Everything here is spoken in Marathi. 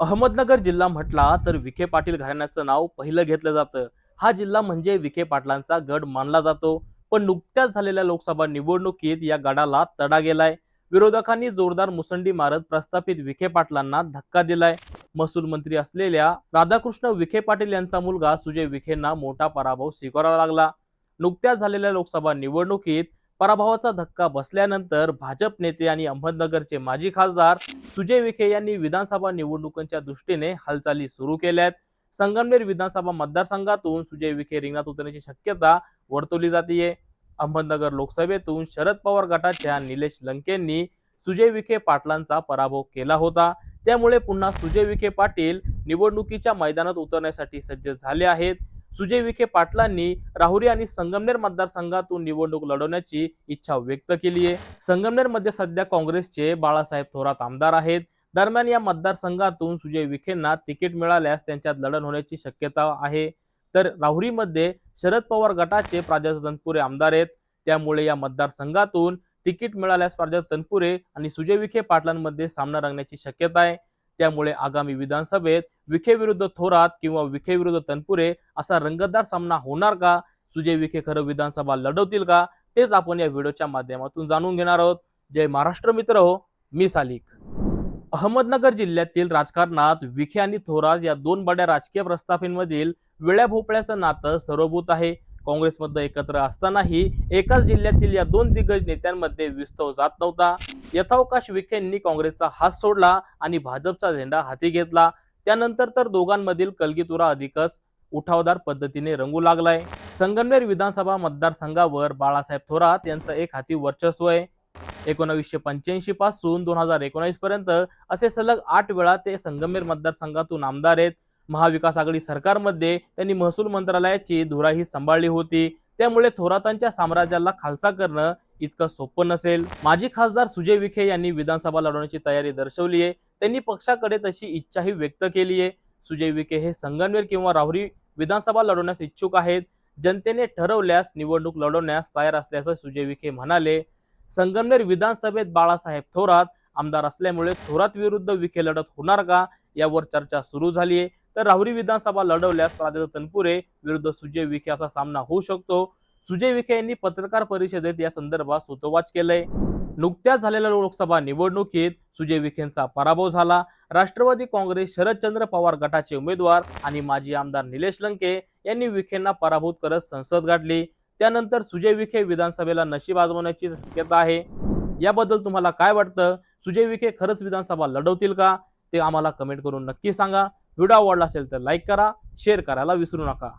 अहमदनगर जिल्हा म्हटला तर विखे पाटील घराण्याचं नाव पहिलं घेतलं जातं. हा जिल्हा म्हणजे विखे पाटलांचा गड मानला जातो. पण नुकत्याच झालेल्या लोकसभा निवडणुकीत या गडाला तडा गेलाय. विरोधकांनी जोरदार मुसंडी मारत प्रस्थापित विखे पाटलांना धक्का दिलाय. महसूल मंत्री असलेल्या राधाकृष्ण विखे पाटील यांचा मुलगा सुजय विखेंना मोठा पराभव स्वीकारावा लागला. नुकत्याच झालेल्या लोकसभा निवडणुकीत पराभवाचा धक्का बसल्यानंतर भाजप नेते आणि अहमदनगरचे माजी खासदार सुजय विखे यांनी विधानसभा निवडणुकांच्या दृष्टीने हालचाली सुरू केल्यात. संगमनेर विधानसभा मतदारसंघातून सुजय विखे रिंगणात उतरण्याची शक्यता वर्तवली जाते अहमदनगर लोकसभेतून शरद पवार गटाच्या निलेश लंकेंनी सुजय विखे पाटलांचा पराभव केला होता. त्यामुळे पुन्हा सुजय विखे पाटील निवडणुकीच्या मैदानात उतरण्यासाठी सज्ज झाले आहेत. सुजय विखे पाटलांनी राहुरी आणि संगमनेर मतदारसंघातून निवडणूक लढवण्याची इच्छा व्यक्त केली आहे. संगमनेरमध्ये सध्या काँग्रेसचे बाळासाहेब थोरात आमदार आहेत. दरम्यान या मतदारसंघातून सुजय विखेंना तिकीट मिळाल्यास त्यांच्यात लढण होण्याची शक्यता आहे. तर राहुरीमध्ये शरद पवार गटाचे प्राजक्त तनपुरे आमदार आहेत. त्यामुळे या मतदारसंघातून तिकीट मिळाल्यास प्राजक्त तनपुरे आणि सुजय विखे पाटलांमध्ये सामना रंगण्याची शक्यता आहे. त्यामुळे आगामी विधानसभेत विखे विरुद्ध थोरात किंवा विखे विरुद्ध तनपुरे असा रंगतदार सामना होणार का? सुजय विखे खरं विधानसभा लढवतील का? तेच आपण या व्हिडिओच्या माध्यमातून जाणून घेणार आहोत. जय महाराष्ट्र मित्र हो मी सालिक. अहमदनगर जिल्ह्यातील राजकारणात विखे आणि थोरात या दोन बड्या राजकीय प्रस्थापींमधील वेळ्या भोपळ्याचं नातं सर्वभूत आहे. काँग्रेसमध्ये एकत्र असतानाही एकाच जिल्ह्यातील या दोन दिग्गज नेत्यांमध्ये विस्तव जात नव्हता. यथावकाश विखेंनी काँग्रेसचा हात सोडला आणि भाजपचा झेंडा हाती घेतला. त्यानंतर तर दोघांमधील कलगीतुरा अधिकच उठावदार पद्धतीने रंगू लागलाय. संगमनेर विधानसभा मतदारसंघावर बाळासाहेब थोरात यांचं एक हाती वर्चस्व आहे. एकोणावीसशे पंच्याऐंशी पासून दोन हजार एकोणावीस पर्यंत असे सलग आठ वेळा ते संगमनेर मतदारसंघातून आमदार आहेत. महाविकास आघाडी सरकारमध्ये त्यांनी महसूल मंत्रालयाची धुराही सांभाळली होती. त्यामुळे थोरातांच्या साम्राज्याला खालसा करणं इतकं सोपं नसेल. माजी खासदार सुजय विखे यांनी विधानसभा लढवण्याची तयारी दर्शवली आहे. त्यांनी पक्षाकडे तशी इच्छाही व्यक्त केली आहे. सुजय विखे हे संगनवेर किंवा राहुरी विधानसभा लढवण्यास इच्छुक आहेत. जनतेने ठरवल्यास निवडणूक लढवण्यास तयार असल्याचं सुजय विखे म्हणाले. संगमनेर विधानसभेत बाळासाहेब थोरात आमदार असल्यामुळे थोरात विरुद्ध विखे लढत होणार का? यावर चर्चा सुरू झाली आहे. तर राहुरी विधानसभा लढवल्यास प्राजक्त तनपुरे विरुद्ध सुजय विखे असा सामना होऊ शकतो. सुजय विखे यांनी पत्रकार परिषदेत या संदर्भात सुतोवाच केलंय. नुकत्याच झालेल्या लोकसभा निवडणुकीत सुजय विखेंचा पराभव झाला. राष्ट्रवादी काँग्रेस शरदचंद्र पवार गटाचे उमेदवार आणि माजी आमदार निलेश लंके यांनी विखेंना पराभूत करत संसद गाठली. त्यानंतर सुजय विखे विधानसभेला नशीब आजमावण्याची शक्यता आहे. याबद्दल तुम्हाला काय वाटतं? सुजय विखे खरंच विधानसभा लढवतील का? ते आम्हाला कमेंट करून नक्की सांगा. व्हिडिओ आवडला असेल तर लाईक करा शेअर करायला विसरू नका.